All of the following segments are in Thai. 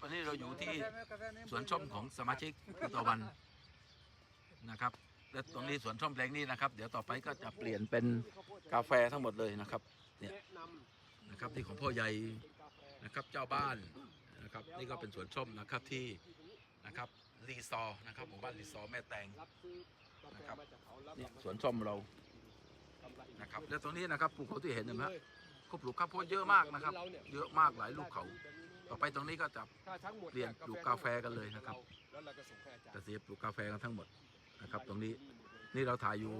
อันนี้เราอยู่ที่สวนส้มของสมาชิกภูตะวันนะครับและตรงนี้สวนส้มแปลงนี้นะครับ เดี๋ยวต่อไปก็จะเปลี่ยนเป็นกาแฟทั้งหมดเลยนะครับเนี่ยนะครับที่ของพ่อใหญ่นะครับเจ้าบ้านนะครับนี่ก็เป็นสวนส้มนะครับที่นะครับรีซอร์นะครับหมู่บ้านรีซอร์แม่แตงนะครับนี่สวนส้มเรานะครับและตรงนี้นะครับภูเขาที่เห็นเห็นไหมฮะเขาปลูกข้าวโพดเยอะมากนะครับ เยอะมากหลายลูกเขา ต่อไปตรงนี้ก็จะถ้าทั้งหมดเรียนปลูกกาแฟกันเลยนะครับแล้วเราก็ส่งให้อาจารย์จะเสียปลูกกาแฟกันทั้งหมดนะครับ ตรงนี้นี่เราถ่ายอยู่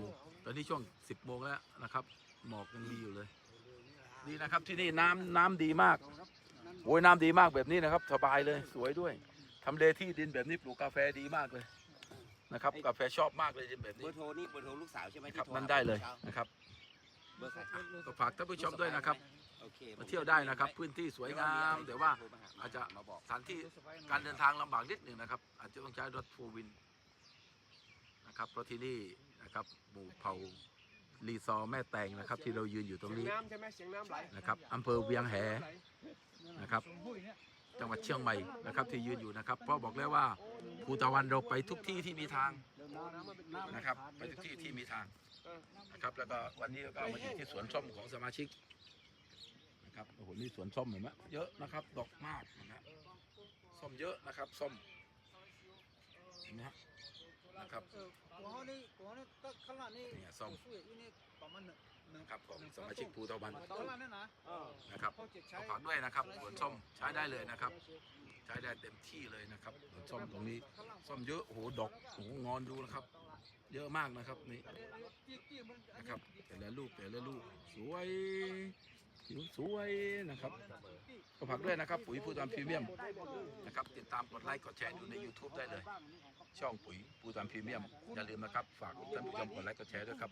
ตอนนี้ช่วง 10โมงแล้วนะครับ หมอกยังมีอยู่เลยดีนะครับที่นี่น้ำน้ำดีมากโอ้ยน้ำดีมากแบบนี้นะครับ สบายเลยสวยด้วยทำเลที่ดินแบบนี้ปลูกกาแฟดีมากเลยนะครับกาแฟชอบมากเลยดินแบบเบนี้อร์โทรนี่เบอร์โทรลูกสาวใช่ไหมนะคที่รับโทรนั่นได้เลยหานะครับเบอร์ใครก็ฝากท่านผู้ชมด้วยนะครับโอเค มาเที่ยวได้นะครับ พื้นที่สวยงามแต่ว่าอาจจะมาบอกสถานที่การเดินทางลำบากนิดหนึ่งนะครับ อาจจะต้องใช้รถโฟวินนะครับเพราะที่นี่นะครับหมู่เผ่ารีซอร์แม่แตงนะครับ ที่เรายืนอยู่ตรงเสียงนี้น้ำใช่ไหมเสียงน้ำไหลนะครับอำเภอเวียงแหนะครับจังหวัดเชียงใหม่นะครับที่ยืนอยู่นะครับเพราะบอกแล้วว่าภูตะวันเราไปทุกที่ที่มีทางนะครับไปทุกที่ที่มีทางนะครับแล้วก็วันนี้ก็มาอยู่ที่สวนส้มของสมาชิก นะครับโอ้โหนี่สวนส้มเห็นไหมเยอะนะครับ ดอกมากนะฮะส้มเยอะนะครับส้มเห็นไหมฮะนะครับของเขานี่ของเขานี่ก็ข้างล่างนี่เนี่ยส้มสู้อยู่นี่ประมาณหนึ่งหนึ่งครับของสมาชิกภูตะวันข้างล่างนี่นะเออนะครับเขาจะใช้ก็ฝากด้วยนะครับสวนส้มใช้ได้เลยนะครับ ใช้ได้เต็มที่เลยนะครับสวนส้มตรงนี้ส้มเยอะโอ้โหดอกโอ้โหงอนดูนะครับ เยอะมากนะครับนี่จี้จี้มันอันนะนี้ครับแต่ละลูกแต่ละลูกสวย ผิวสวยนะครับก็ฝากด้วยนะครับ ปุ๋ยภูตานพรีเมียมนะครับ ติดตามกดไลค์กดแชร์ดูใน YouTube ได้เลย ช่องปุ๋ยภูตานพรีเมียมอย่าลืมนะครับ ฝากท่านผู้ชมกดไลค์กดแชร์ด้วยครับ